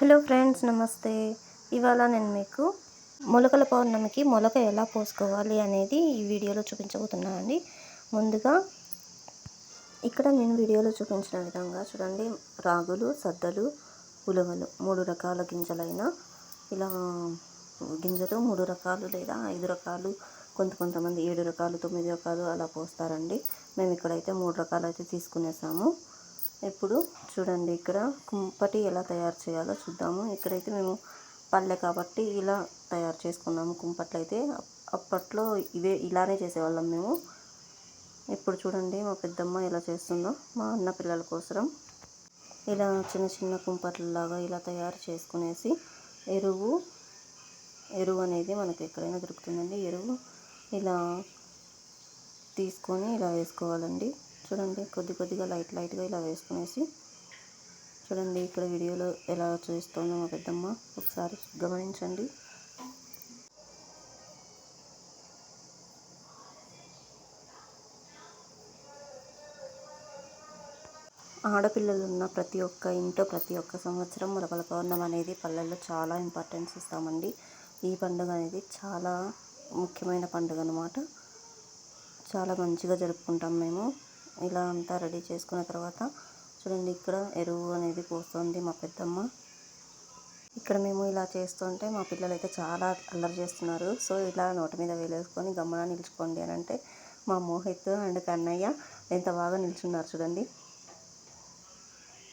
Hello friends నమస్తే. ఇవాళ నేను మీకు మొలకల పౌర్ణమికి మొలక ఎలా పోసుకోవాలి అనేది ఈ వీడియోలో చూపించబోతున్నానండి ముందుగా ఇక్కడ నేను వీడియోలో చూపించిన విధంగా చూడండి రాగులు సద్దలు ఉలవలు మూడు రకాల గింజలైన ఇలా గింజలు మూడు రకాలు లేదా ఐదు రకాలు కొంత కొంతమంది ఏడు రకాలు తొమ్మిది రకాలు అలా పోస్తారండి. మేము ఇక్కడైతే మూడు రకాలు అయితే తీసుకునేసాము. ఇప్పుడు చూడండి ఇక్కడ కుంపటి ఎలా తయారు చేయాలో చూద్దాము. ఇక్కడైతే మేము పల్లె కాబట్టి ఇలా తయారు చేసుకున్నాము కుంపట్లు అయితే అప్పట్లో ఇవే ఇలానే చేసేవాళ్ళం మేము. ఇప్పుడు చూడండి మా పెద్దమ్మ ఎలా చేస్తుందో మా అన్న పిల్లల కోసం ఇలా చిన్న చిన్న కుంపట్లలాగా ఇలా తయారు చేసుకునేసి ఎరువు ఎరువు అనేది మనకు ఎక్కడైనా దొరుకుతుందండి. ఎరువు ఇలా తీసుకొని ఇలా వేసుకోవాలండి. చూడండి కొద్ది కొద్దిగా లైట్ లైట్గా ఇలా వేసుకునేసి చూడండి ఇక్కడ వీడియోలో ఎలా చూస్తుందో మా పెద్దమ్మ. ఒకసారి గమనించండి. ఆడపిల్లలు ఉన్న ప్రతి ఒక్క ఇంట్లో ప్రతి ఒక్క సంవత్సరం మొలకల పౌర్ణం అనేది పల్లెల్లో చాలా ఇంపార్టెన్స్ ఇస్తామండి. ఈ పండుగ అనేది చాలా ముఖ్యమైన పండుగ అనమాట చాలా మంచిగా జరుపుకుంటాం మేము. ఇలా అంతా రెడీ చేసుకున్న తర్వాత చూడండి ఇక్కడ ఎరువు అనేది పోస్తుంది మా పెద్దమ్మ. ఇక్కడ మేము ఇలా చేస్తుంటే మా పిల్లలు అయితే చాలా అల్లరి చేస్తున్నారు. సో ఇలా నోటి మీద వేలేసుకొని గమ్మున నిల్చుకోండి అని అంటే మా మోహిత్ అండ్ కన్నయ్య ఎంత బాగా నిల్చున్నారు చూడండి.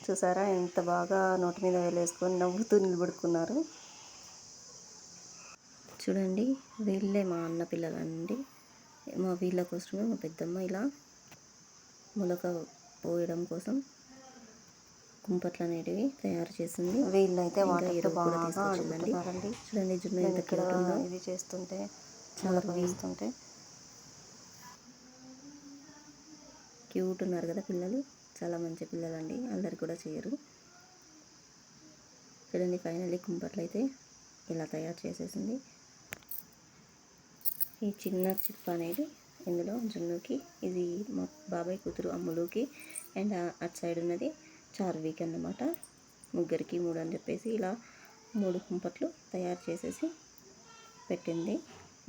చూసారా? ఎంత బాగా నోటి మీద వేలేసుకొని నవ్వుతూ నిలబడుకున్నారు. చూడండి వీళ్ళే మా అన్న పిల్లలండి. మా వీళ్ళ కోసమే మా పెద్దమ్మ ఇలా మొలక పోయడం కోసం కుంపట్లు అనేటివి తయారు చేసింది. వీళ్ళైతే వాటర్ బాగా తీసుకొచ్చిందండి. చూడండి జున్ను ఎంత క్యూట్ ఉందో ఇది చేస్తుంటే చాలా వేస్తుంటే. క్యూట్ ఉన్నారు కదా పిల్లలు. చాలా మంచి పిల్లలండి. అందరు కూడా చేయరు. చూడండి ఫైనల్లీ కుంపట్లు అయితే ఇలా తయారు చేసేసింది. ఈ చిన్న చిప్ అనేది ఇందులో జున్నుకి ఇది మా బాబాయ్ కూతురు అమ్ములుకి అండ్ అటు సైడ్ ఉన్నది చార్వీకి అన్నమాట. ముగ్గురికి మూడు అని చెప్పేసి ఇలా మూడు కుంపట్లు తయారు చేసేసి పెట్టింది.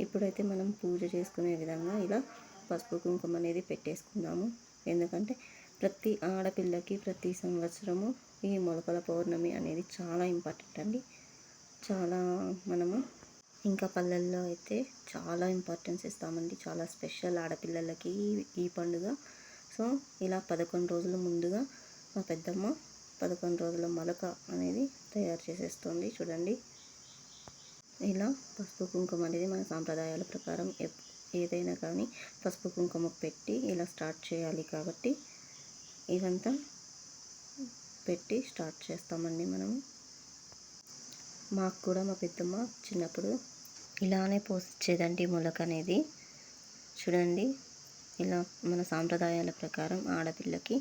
ఇప్పుడైతే మనం పూజ చేసుకునే విధంగా ఇలా పసుపు కుంకుమ అనేది పెట్టేసుకుందాము. ఎందుకంటే ప్రతి ఆడపిల్లకి ప్రతి సంవత్సరము ఈ మొలకల పౌర్ణమి అనేది చాలా ఇంపార్టెంట్ అండి. చాలా మనము ఇంకా పల్లెల్లో అయితే చాలా ఇంపార్టెన్స్ ఇస్తామండి. చాలా స్పెషల్ ఆడపిల్లలకి ఈ పండుగ. సో ఇలా పదకొండు రోజుల ముందుగా మా పెద్దమ్మ పదకొండు రోజుల మొలక అనేది తయారు చేసేస్తుంది. చూడండి. ఇలా పసుపు కుంకుమ అనేది మన సాంప్రదాయాల ప్రకారం ఏదైనా కానీ పసుపు కుంకుమ పెట్టి ఇలా స్టార్ట్ చేయాలి కాబట్టి ఇవంతా పెట్టి స్టార్ట్ చేస్తామండి మనము. మాకు కూడా మా పెద్దమ్మ చిన్నప్పుడు ఇలానే పోసిచ్చేదండి మొలక అనేది. చూడండి ఇలా మన సాంప్రదాయాల ప్రకారం ఆడపిల్లకి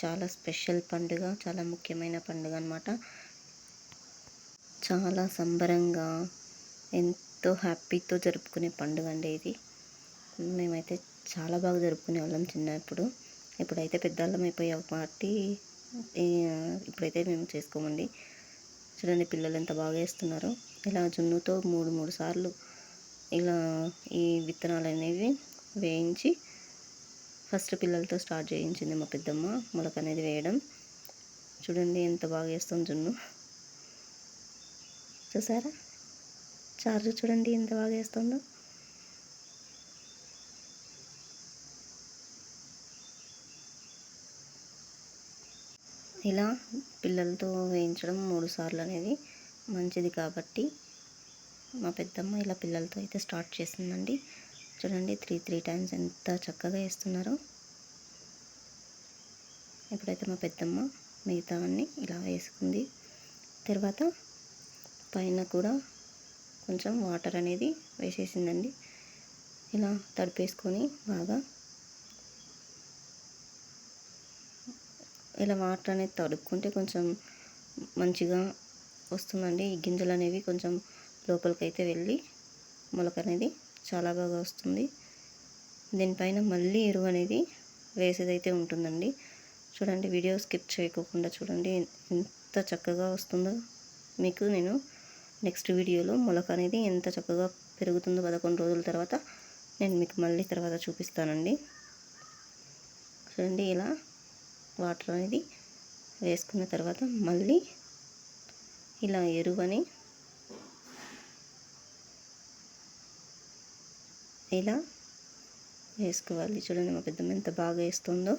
చాలా స్పెషల్ పండుగ చాలా ముఖ్యమైన పండుగ అనమాట చాలా సంబరంగా ఎంతో హ్యాపీతో జరుపుకునే పండుగ అండి ఇది. మేమైతే చాలా బాగా జరుపుకునే వాళ్ళం చిన్నప్పుడు. ఇప్పుడైతే పెద్దవాళ్ళం అయిపోయాం కాబట్టి ఇప్పుడైతే మేము చేసుకోమండి. చూడండి పిల్లలు ఎంత బాగా వేస్తున్నారు. ఇలా జున్నుతో మూడు మూడు సార్లు ఇలా ఈ విత్తనాలు అనేవి వేయించి ఫస్ట్ పిల్లలతో స్టార్ట్ చేయించింది మా పెద్దమ్మ మొలక అనేది వేయడం. చూడండి ఎంత బాగా వేస్తుంది జున్ను. చూసారా? చార్జ్ చూడండి ఎంత బాగా వేస్తుందో. ఇలా పిల్లలతో వేయించడం మూడు సార్లు అనేది మంచిది కాబట్టి మా పెద్దమ్మ ఇలా పిల్లలతో అయితే స్టార్ట్ చేసిందండి. చూడండి త్రీ త్రీ టైమ్స్ ఎంత చక్కగా వేస్తున్నారో. ఇప్పుడైతే మా పెద్దమ్మ మిగతావన్నీ ఇలా వేసుకుంది. తర్వాత పైన కూడా కొంచెం వాటర్ అనేది వేసేసిందండి. ఇలా తడిపేసుకొని బాగా ఇలా వాటర్ అనేది తడుక్కుంటే కొంచెం మంచిగా వస్తుందండి. ఈ గింజలు అనేవి కొంచెం లోపలికి అయితే వెళ్ళి మొలక అనేది చాలా బాగా వస్తుంది. దీనిపైన మళ్ళీ ఎరువు అనేది వేసేదైతే ఉంటుందండి. చూడండి వీడియో స్కిప్ చేయకోకుండా చూడండి ఎంత చక్కగా వస్తుందో. మీకు నేను నెక్స్ట్ వీడియోలో మొలక అనేది ఎంత చక్కగా పెరుగుతుందో పదకొండు రోజుల తర్వాత నేను మీకు మళ్ళీ తర్వాత చూపిస్తానండి. చూడండి ఇలా వాటర్ అనేది వేసుకున్న తర్వాత మళ్ళీ ఇలా ఎరువని ఇలా వేసుకోవాలి. చూడండి మా పెద్దమ్మ ఎంత బాగా వేస్తుందో.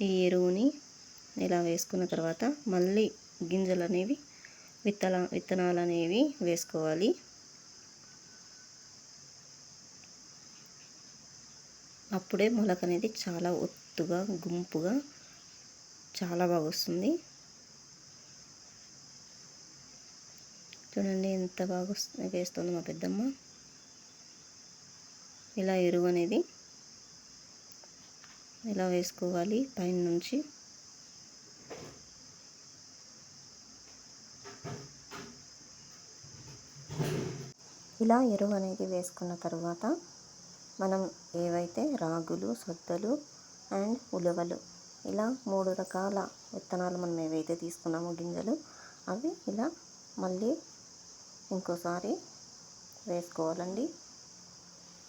ఈ ఎరువుని ఇలా వేసుకున్న తర్వాత మళ్ళీ గింజలు అనేవి విత్తన విత్తనాలు అనేవి వేసుకోవాలి. అప్పుడే మొలక అనేది చాలా ఒత్తుగా గుంపుగా చాలా బాగా వస్తుంది. చూడండి ఎంత బాగా వస్తుంది వేస్తుంది మా పెద్దమ్మ. ఇలా ఎరువు అనేది ఇలా వేసుకోవాలి పైన నుంచి. ఇలా ఎరువు అనేది వేసుకున్న తర్వాత మనం ఏవైతే రాగులు సొద్దలు అండ్ ఉలవలు ఇలా మూడు రకాల విత్తనాలు మనం ఏవైతే తీసుకున్నామో గింజలు అవి ఇలా మళ్ళీ ఇంకోసారి వేసుకోవాలండి.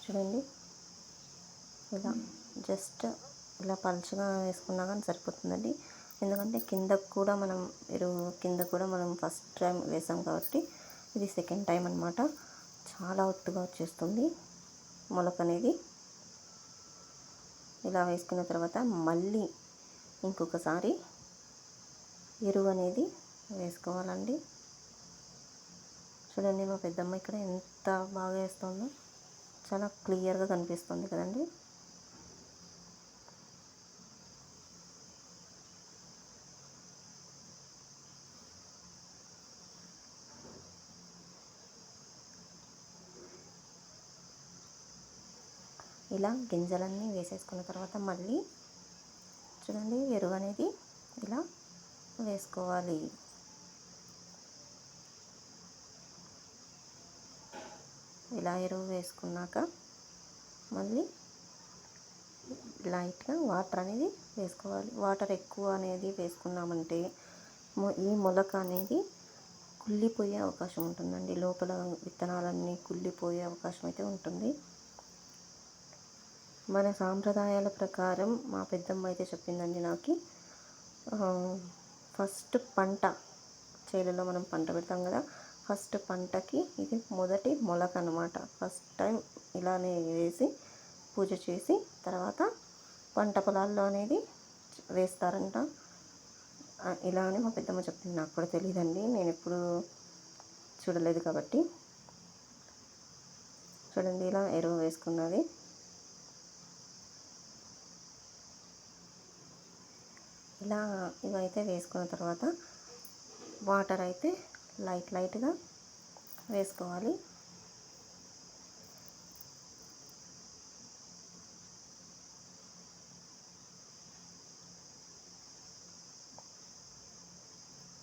చూడండి. ఇలా జస్ట్ ఇలా పలుచగా వేసుకున్నా కానీ సరిపోతుందండి. ఎందుకంటే కింద కూడా మనం ఎరువు కింద కూడా మనం ఫస్ట్ టైం వేసాం కాబట్టి ఇది సెకండ్ టైం అనమాట చాలా ఒత్తుగా వచ్చేస్తుంది మొలక అనేది. ఇలా వేసుకున్న తర్వాత మళ్ళీ ఇంకొకసారి ఎరువు అనేది వేసుకోవాలండి. చూడండి మా పెద్దమ్మ ఇక్కడ ఎంత బాగా వేస్తుందో చాలా క్లియర్గా కనిపిస్తుంది కదండి. ఇలా గింజలన్నీ వేసేసుకున్న తర్వాత మళ్ళీ చూడండి ఎరువు అనేది ఇలా వేసుకోవాలి. ఇలా ఎరువు వేసుకున్నాక మళ్ళీ లైట్గా వాటర్ అనేది వేసుకోవాలి. వాటర్ ఎక్కువ అనేది వేసుకున్నామంటే ఈ మొలక అనేది కుళ్ళిపోయే అవకాశం ఉంటుందండి. లోపల విత్తనాలన్నీ కుళ్ళిపోయే అవకాశం అయితే ఉంటుంది. మన సాంప్రదాయాల ప్రకారం మా పెద్దమ్మ అయితే చెప్పిందండి నాకు ఫస్ట్ పంట చేలలో మనం పంట పెడతాం కదా ఫస్ట్ పంటకి ఇది మొదటి మొలక అనమాట ఫస్ట్ టైం ఇలానే వేసి పూజ చేసి తర్వాత పంట పొలాల్లో అనేది వేస్తారంట. ఇలా అని మా పెద్దమ్మ చెప్పింది. నాకు కూడా తెలియదండి నేను ఎప్పుడు చూడలేదు కాబట్టి. చూడండి ఇలా ఎరువు వేసుకున్నది. ఇలా ఇవైతే వేసుకున్న తర్వాత వాటర్ అయితే లైట్ లైట్గా వేసుకోవాలి.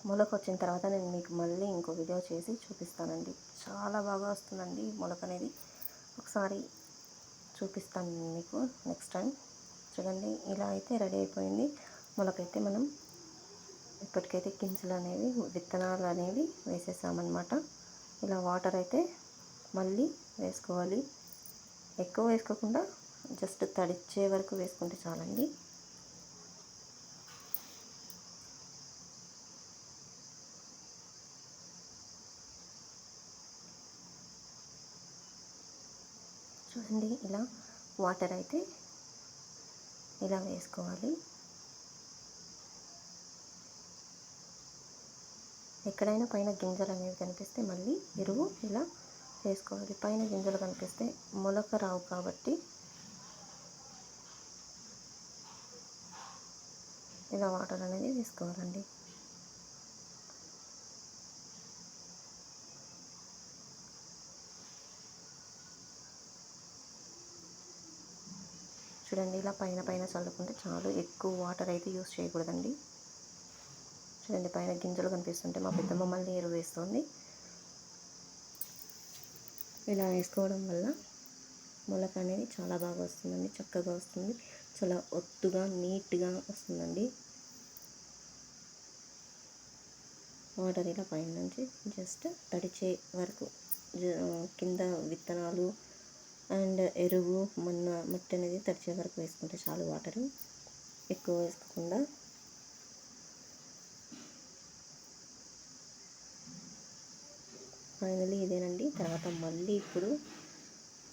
మొలక వచ్చిన తర్వాత నేను మీకు మళ్ళీ ఇంకో వీడియో చేసి చూపిస్తానండి. చాలా బాగా వస్తుందండి మొలక అనేది. ఒకసారి చూపిస్తాను మీకు నెక్స్ట్ టైం. చూడండి ఇలా అయితే రెడీ అయిపోయింది. మొలకైతే మనం ఇప్పటికైతే గింజలు అనేవి విత్తనాలు అనేవి వేసేసామన్నమాట. ఇలా వాటర్ అయితే మళ్ళీ వేసుకోవాలి. ఎక్కువ వేసుకోకుండా జస్ట్ తడిచ్చే వరకు వేసుకుంటే చాలండి. చూడండి ఇలా వాటర్ అయితే ఇలా వేసుకోవాలి. ఎక్కడైనా పైన గింజలు అనేవి కనిపిస్తే మళ్ళీ ఎరువు ఇలా వేసుకోవాలి. పైన గింజలు కనిపిస్తే మొలక రావు కాబట్టి ఇలా వాటర్ అనేది వేసుకోవాలండి చూడండి ఇలా పైన పైన చల్లుకుంటే చాలు. ఎక్కువ వాటర్ అయితే యూస్ చేయకూడదండి. చూడండి పైన గింజలు కనిపిస్తుంటే మా పెద్దమ్మ మళ్ళీ ఎరువు వేస్తుంది. ఇలా వేసుకోవడం వల్ల మొలక అనేది చాలా బాగా వస్తుందండి. చక్కగా వస్తుంది. చాలా ఒత్తుగా నీట్గా వస్తుందండి. వాటర్ ఇలా పైన నుంచి జస్ట్ తడిచే వరకు జ- కింద విత్తనాలు అండ్ ఎరువు మొన్న మట్టి అనేది తడిచే వరకు వేసుకుంటే చాలు వాటర్. ఎక్కువ వేసుకోకుండా ఫైనలీ ఇదేనండి. తర్వాత మళ్ళీ ఇప్పుడు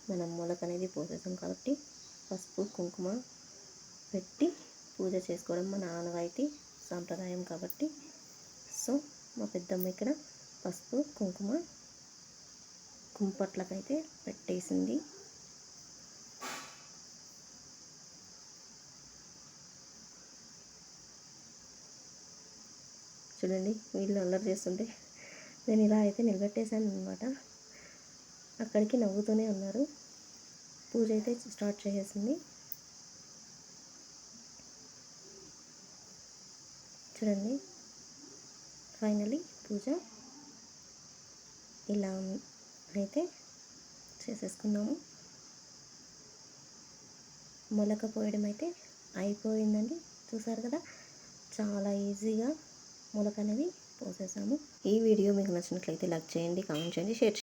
మనం మొలక అనేది పోసేసాం కాబట్టి పసుపు కుంకుమ పెట్టి పూజ చేసుకోవడం మన ఆనవాయితీ సాంప్రదాయం కాబట్టి. సో మా పెద్దమ్మ ఇక్కడ పసుపు కుంకుమ కుంపట్లకైతే పెట్టేసింది. చూడండి వీళ్ళు అల్లరి చేస్తుంటే నేను ఇలా అయితే నిలబెట్టేశాను అనమాట అక్కడికి నవ్వుతూనే ఉన్నారు. పూజ అయితే స్టార్ట్ చేసేసింది. చూడండి. ఫైనలీ పూజ ఇలా అయితే చేసేసుకున్నాము. మొలక పోయడం అయితే అయిపోయిందండి. చూసారు కదా? చాలా ఈజీగా మొలక అనేది పోసేసాము. ఈ వీడియో మీకు నచ్చినట్లయితే లైక్ చేయండి కామెంట్ చేయండి షేర్ చేయండి.